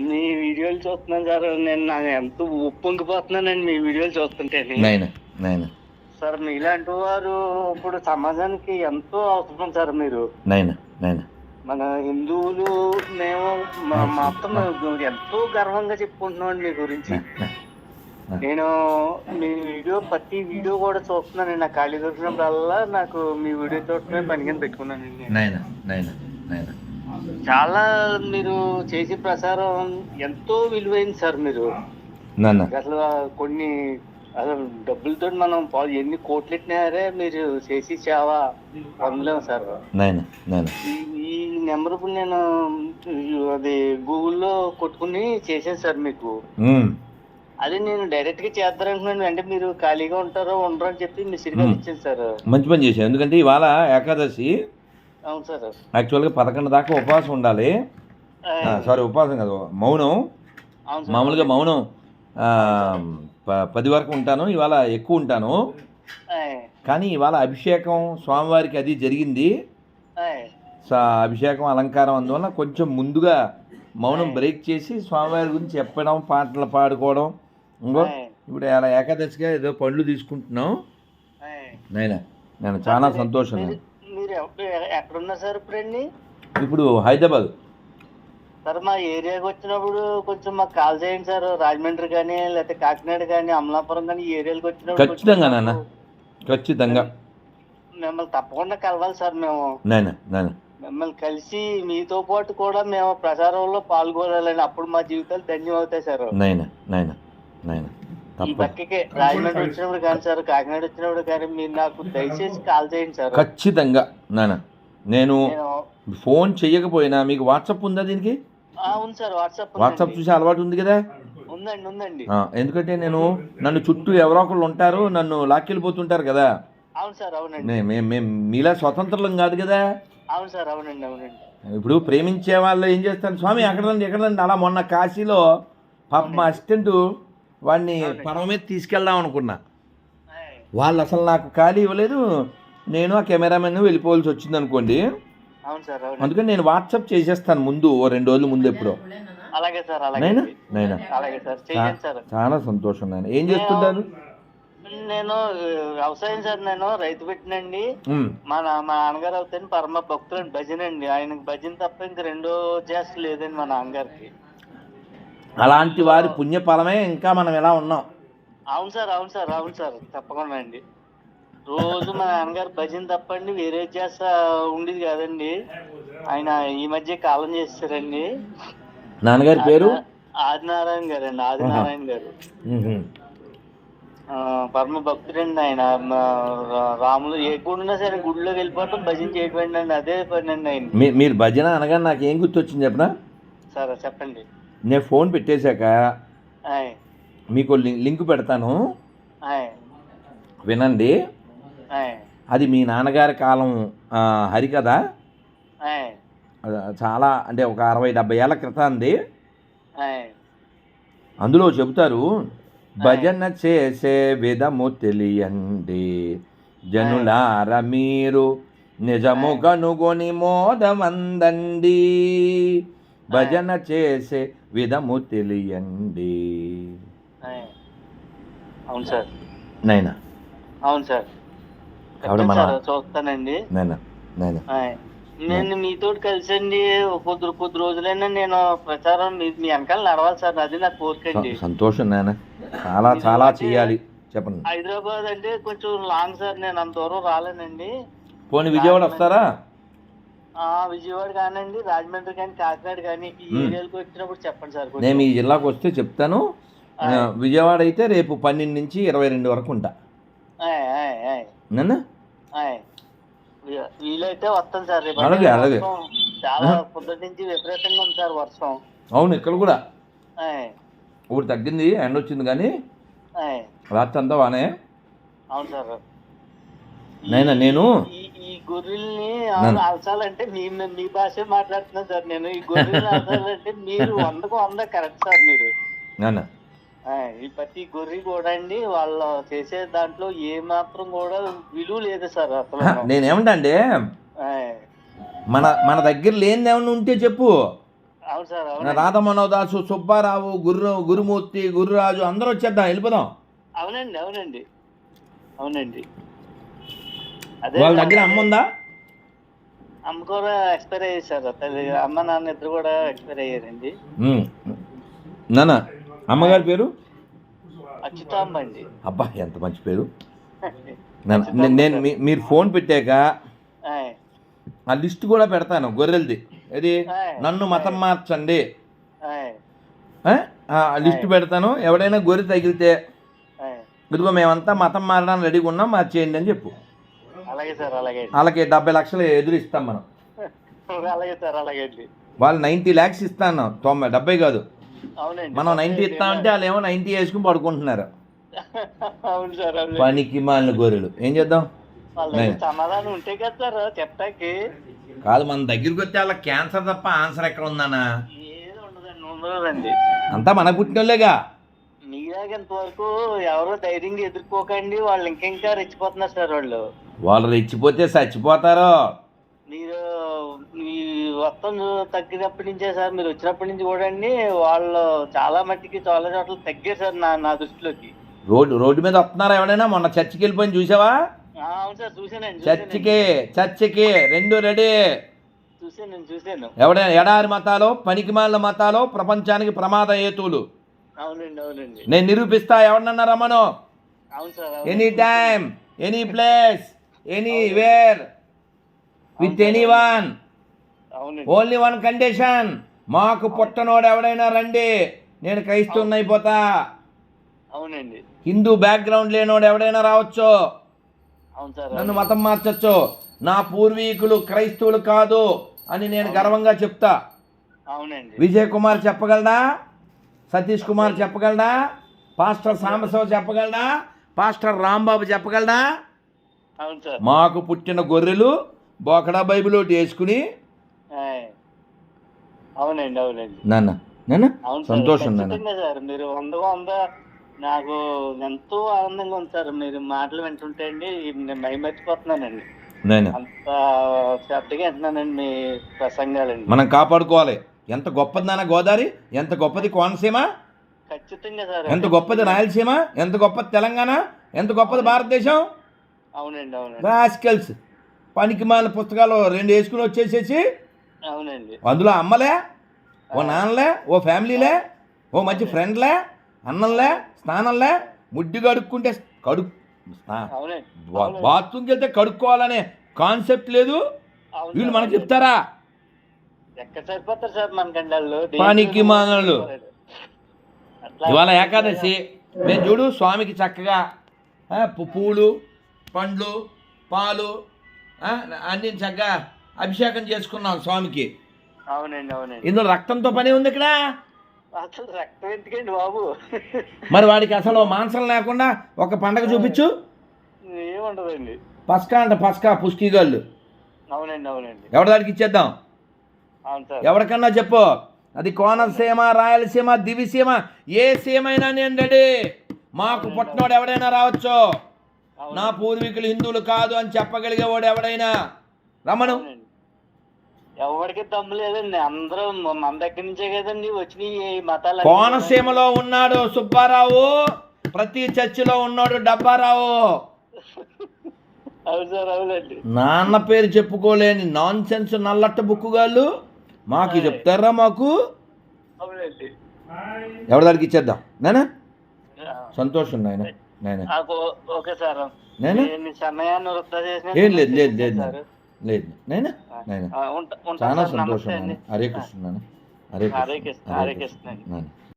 మీ వీడియోలు చూస్తున్నాను సార్. నేను నాకు ఎంతో ఉప్పొంగిపోతున్నానండి మీ వీడియోలు చూస్తుంటే. నాయన నాయన సార్ మీలాంటి వారు ఇప్పుడు సమాజానికి ఎంతో అవసరం సార్ మీరు. నాయన నాయన మన హిందువులు మేము మా- మొత్తం ఎంతో గర్వంగా చెప్పుకుంటున్నాం మీ గురించి. నేను మీ వీడియో ప్రతి వీడియో కూడా చూస్తున్నానండి. నా ఖాళీ దొరికినప్పుడల్లా నాకు మీ వీడియో చూడటమే పని కింద పెట్టుకున్నానండి నాయన నాయన నాయన చాలా మీరు చేసే ప్రసారం ఎంతో విలువైంది సార్ మీరు. అసలు కొన్ని అసలు డబ్బులతో మనం ఎన్ని కోట్లు ఎట్టినారే మీరు చేసి సేవ పొందలేము సార్. ఈ నెంబర్ ఇప్పుడు నేను అది గూగుల్లో కొట్టుకుని చేశాను సార్ మీకు. అది నేను డైరెక్ట్గా చేద్దారనుకున్నాను అంటే మీరు ఖాళీగా ఉంటారో ఉండరో అని చెప్పి మిస్గా ఇచ్చాను సార్. మంచి పని చేశాను ఎందుకంటే ఇవాళ ఏకాదశి. అవును సార్. యాక్చువల్గా పదకొండు దాకా ఉపవాసం ఉండాలి. సారీ ఉపవాసం కాదు మౌనం. మామూలుగా మౌనం. పది వరకు ఉంటాను ఇవాళ ఎక్కువ ఉంటాను. కానీ ఇవాళ అభిషేకం స్వామివారికి అది జరిగింది. అభిషేకం అలంకారం అందువల్ల కొంచెం ముందుగా మౌనం బ్రేక్ చేసి స్వామివారి గురించి చెప్పడం పాటలు పాడుకోవడం. ఇంకో ఇప్పుడు అలా ఏకాదశిగా ఏదో పండ్లు తీసుకుంటున్నాం. నాయన నేను చాలా సంతోషం మీరు మీరు ఎక్కడ ఎక్కడున్నారు సార్ ఇప్పుడండి ఇప్పుడు హైదరాబాద్. సార్ మా ఏరియాకి వచ్చినప్పుడు కొంచెం మాకు కాల్ చేయండి సార్. రాజమండ్రి కానీ లేకపోతే కాకినాడ కానీ అమలాపురం కానీ ఏరియాలకు వచ్చినప్పుడు ఖచ్చితంగా నాన్న. ఖచ్చితంగా. మిమ్మల్ని తప్పకుండా కలవాలి సార్ మేము. నాయన నాయన మిమ్మల్ని కలిసి మీతో పాటు కూడా మేము ప్రచారంలో పాల్గొనాలని అప్పుడు మా జీవితాలు ధన్యం అవుతాయి సార్. నాయన నాయన నాయన. ఈ తప్ప పక్కకి రాజమండ్రి వచ్చినప్పుడు కానీ సార్ కాకినాడ వచ్చినప్పుడు కానీ మీరు నాకు దయచేసి కాల్ చేయండి సార్. ఖచ్చితంగా. నాన్న నేను నేను ఫోన్ చెయ్యకపోయినా మీకు వాట్సాప్ ఉందా దీనికి? ఆ, ఉంది సార్ వాట్సాప్ వాట్సాప్. చూసే అలవాటు ఉంది కదా? ఉందండి ఉందండి. ఆ, ఎందుకంటే నేను నన్ను చుట్టూ ఎవరో ఒకళ్ళు ఉంటారు నన్ను లాక్కెళ్ళిపోతుంటారు కదా? అవును సార్ అవునండి. మేము మీలా స్వతంత్రం కాదు కదా? అవును సార్ అవునండి అవునండి. ఇప్పుడు ప్రేమించే వాళ్ళు ఏం చేస్తారు? స్వామి ఎక్కడ రండి ఎక్కడ రండి అలా మొన్న కాశీలో పాప మా అసిస్టెంట్ వాడిని పడవ మీద తీసుకెళ్దాం అనుకున్నా. వాళ్ళు అసలు నాకు ఖాళీ ఇవ్వలేదు. నేను ఆ కెమెరామెన్ వెళ్ళిపోవాల్సి వచ్చింది అనుకోండి. అవును సార్ అవును అందుకని నేను వాట్సాప్ చేసేస్తాను ముందు ఓ రెండు రోజుల ముందు ఎప్పుడో. అలాగే సార్ అలాగే నైనా? నైనా? అలాగే సార్ చేయండి సార్. చాలా సంతోషం నాయన ఏం చేస్తుంటారు? నేను వ్యవసాయం సార్ నేను రైతు పెట్టినండి. మా మా నాన్నగారు అవుతాను పరమ భక్తులండి భజన అండి ఆయనకి భజన తప్ప ఇంక రెండో చేస్త లేదండి మా నాన్నగారికి. అలాంటి వారి పుణ్యఫలమే ఇంకా మనం ఎలా ఉన్నాం? అవును సార్ అవును సార్ అవును సార్. తప్పకుండా అండి. రోజు మా నాన్నగారు భజన తప్పండి వేరే చేస్త ఉండేది కాదండి. ఆయన ఈ మధ్య కాలం చేస్తారండి. నాన్నగారి పేరు? ఆదినారాయణ గారు అండి ఆదినారాయణ గారు. పరమ భక్తుడండి ఆయన. రాములు ఏ గుడి ఉన్నా సరే గుడిలోకి వెళ్ళిపోవటం భజన చేయటం అండి అదే పని అండి ఆయన మీరు భజన అనగా నాకు ఏం గుర్తొచ్చింది చెప్పనా? సరే చెప్పండి. నేను ఫోన్ పెట్టేశాక మీకు లింక్ పెడతాను. వినండి. అది మీ నాన్నగారి కాలం హరికథ ఆయ్. అది చాలా అంటే ఒక అరవై డెబ్బై ఏళ్ళ క్రితంది. ఆయ్. అందులో చెబుతారు భజన చేసే విధము తెలియండి. జనులార మీరు నిజము కనుగొని మోదమందండి. భజన చేసే విధము తెలియండి. అవును సార్. నైనా? అవును సార్. చూస్తానండి. నైనా? మీతో కలిసండి కొద్ది కొద్ది రోజులైనా నేను ప్రచారం మీ మీ వెనకాల నడవాలి సార్ అది నా కోరికండి సంతోషం నాయన చాలా చాలా చేయాలి. చెప్పండి. హైదరాబాద్ అంటే కొంచెం లాంగ్ సార్ నేను అంత దూరం రాలేనండి. పోనీ విజయవాడ వస్తారా? విజయవాడ కానండి రాజమండ్రి కానీ కాకినాడ కానీ ఈ ఏరియాలకు వచ్చినప్పుడు చెప్పండి సార్. నేను మీ జిల్లాకు వస్తే చెప్తాను. విజయవాడ అయితే రేపు పన్నెండు నుంచి ఇరవై రెండు వరకు ఉంటా. నన్ను? వీలైతే వస్తాను సార్ రేపు. అలాగే, అలాగే. చాలా పొద్దుటి నుంచి విపరీతంగా ఉంది సార్ వర్షం. అవును ఇక్కడ కూడా. ఊరు తగ్గింది ఎండ వచ్చింది కానీ. రాత్రి అంతా బానే అవును సార్. నైనా నేను ఈ ఈ గొర్రెల్ని అలసాలంటే మీ మీ భాష మాట్లాడుతున్నా సార్ నేను. ఈ గొర్రెల్ని అలసాలంటే మీరు వందకు వంద కరెక్ట్ సార్ మీరు. ఈ ప్రతి గొర్రె కూడా అండి వాళ్ళు చేసే దాంట్లో ఏ మాత్రం కూడా విలువ లేదు సార్ అసలు. నేనేమంటా మన మన దగ్గర లేనిది ఏమన్నా ఉంటే చెప్పు. అవును సార్ నా అవునండి. రాధమనోదాసు సుబ్బారావు గురు గురుమూర్తి గురురాజు అందరూ వచ్చేద్దాం వెళ్ళిపోదాం. అవునండి అవునండి. అవునండి. వాళ్ళ దగ్గర అమ్మ ఉందా? అమ్మ కూడా ఎక్స్పైర్ అయ్యారు సార్. అమ్మ నాన్న ఇద్దరు కూడా ఎక్స్పైర్ అయ్యారండి. నాన్న అమ్మగారి పేరు? అచ్యుతామ్మ అండి. అబ్బా ఎంత మంచి పేరు. నేను మీరు ఫోన్ పెట్టాక ఆ. లిస్ట్ కూడా పెడతాను గొర్రెలది. ఆయ్, నన్ను మతం మార్చండి. లిస్ట్ పెడతాను ఎవడైనా గొర్రె తగిలితే. ఇదిగో మేమంతా మతం మారడానికి రెడీగా ఉన్నాం మార్చేయండి అని చెప్పు. అలాగే సార్ అలాగే వాళ్ళకి డెబ్బై లక్షలు ఎదురు ఇస్తాం మనం. అలాగే సార్ అలాగే వాళ్ళు నైంటీ ల్యాక్స్ ఇస్తాను తొంభై డెబ్బై కాదు. అవునండి మనం నైంటీ ఇస్తామంటే వాళ్ళు ఏమో నైంటీ వేసుకుని పడుకుంటున్నారు. అవును సార్ అవును. పనికి మాలిన గొర్రెలు. ఏం చేద్దాం? వాళ్ళ దగ్గర సమాధానం ఉంటే కదా సార్ చెప్పటానికి. కాదు మన దగ్గరికి వస్తే వాళ్ళకి క్యాన్సర్ తప్ప ఆన్సర్ ఎక్కడ ఉందన్నా? ఏది ఉండదండి ఉండదండి. అంతా మన పుట్టినోళ్ళేగా. మీలాగ ఇంతవరకు ఎవరో ధైర్యంగా ఎదుర్కోకండి వాళ్ళు ఇంకింకా రెచ్చిపోతున్నారు సార్ వాళ్ళు. వాళ్ళు రెచ్చిపోతే చచ్చిపోతారు. మీరు మీ మొత్తం తగ్గినప్పటి నుంచే సార్ మీరు వచ్చినప్పటి నుంచి కూడా అండి వాళ్ళు చాలా మట్టికి చాలా చోట్ల తగ్గారు సార్ నా నా దృష్టిలోకి. రోడ్డు రోడ్డు మీద వస్తున్నారా ఎవడైనా మొన్న చర్చికి వెళ్ళిపోయి చూసావా? అవును సార్ చూసానండి. చర్చికి చర్చికి రెండు రెడీ. చూసాను చూసాను ఎవడైనా ఎడారి మతాలు పనికిమాలిన మతాలు ప్రపంచానికి ప్రమాద హేతువులు. నేను నిరూపిస్తా ఎవడన్నా రమ్మను any time any place anywhere with anyone only one condition మాకు పుట్టనోడు ఎవడైనా రండి. నేను క్రైస్తవుని అయిపోతా. అవునండి. హిందూ బ్యాక్గ్రౌండ్ లేనోడు ఎవడైనా రావచ్చు? నన్ను మతం మార్చచ్చు? నా పూర్వీకులు క్రైస్తవులు కాదు అని నేను గర్వంగా చెప్తా. అవునండి. విజయ్ కుమార్ చెప్పగలడా? సతీష్ కుమార్ చెప్పగలడా? పాస్టర్ సాంబశివ చెప్పగలడా? పాస్టర్ రాంబాబు చెప్పగలడా? అవును సార్. మాకు పుట్టిన గొర్రెలు బోకడా బైబిల్ ఒకటి వేసుకుని. అవునండి అవునండి. నాన్న నాన్న సంతోషం నాన్న. సార్ మీరు వంద వంద నాకు ఎంతో ఆనందంగా ఉంది సార్ మీరు మాటలు వింటుంటే అండి నేను మైమర్చిపోతున్నానండి. నాన్న. అంత శ్రద్ధగా వింటున్నానండి మీ ప్రసంగాలండి. మనం కాపాడుకోవాలి. ఎంత గొప్పది నాన్న గోదావరి? ఎంత గొప్పది కోనసీమ? ఖచ్చితంగా సార్ ఎంత గొప్పది రాయలసీమ? ఎంత గొప్పది తెలంగాణ? ఎంత గొప్పది భారతదేశం? అవునండి అవునండి. రాస్కెల్స్. పనికి మాలిన పుస్తకాలు రెండు వేసుకుని వచ్చేసేసి అవునండి. అందులో అమ్మలే ఓ నాన్నలే ఓ ఫ్యామిలీలే ఓ మంచి ఫ్రెండ్లే అన్నంలే స్నానంలే ముడ్డి కడుక్కుంటే కడు బాత్రూమ్కి వెళ్తే కడుక్కోవాలనే కాన్సెప్ట్ లేదు? వీళ్ళు మనకు. చెప్తారా? ఎక్కడ సరిపోతారు సార్ మనకండి వాళ్ళు పనికి. అట్లా ఇవాళ ఏకాదశి. మేము చూడు స్వామికి చక్కగా పూలు పండ్లు పాలు అన్ని చక్కగా అభిషేకం చేసుకున్నాం స్వామికి. అవునండి అవునండి. ఇందులో రక్తంతో పని ఉంది ఇక్కడ? అసలు రక్తం ఎందుకండి బాబు? మరి వాడికి అసలు మాంసం లేకుండా ఒక పండగ చూపించు. ఏముండదండి. పస్కా అంట పస్కా పుష్టిగాళ్ళు అవునండి అవునండి. ఎవరి దానికి ఇచ్చేద్దాం? ఎవరికన్నా చెప్పు. అది కోనసీమ రాయలసీమ దివిసీమ ఏ సీమైనా నేను రెడీ. మాకు పుట్టినోడు ఎవడైనా రావచ్చు. నా పూర్వీకులు హిందువులు కాదు అని చెప్పగలిగేవాడు ఎవడైనా. రమణు. అవునండి. ఎవరికి దమ్ము లేదండి. అందరూ మన దగ్గర నుంచే కదండి వచ్చిన మతాలు కోనసీమలో ఉన్నాడు సుబ్బారావు. ప్రతి చర్చిలో ఉన్నాడు డబ్బారావు. అవును సార్ అవునండి. నాన్న పేరు చెప్పుకోలేని నాన్ సెన్స్ నల్లట్ట బుక్కుగాళ్ళు. మాకు చెప్తారా మాకు? ఎవరి దానికి ఇచ్చేద్దాం? నేనా? సంతోషం నాయన ఓకే సార్. ఏం లేదు లేదు లేదు లేదు నాయన. చాలా. సంతోషం నాయన. హరే కృష్ణ నాయన. హరే కృష్ణ. హరే కృష్ణ నాయన.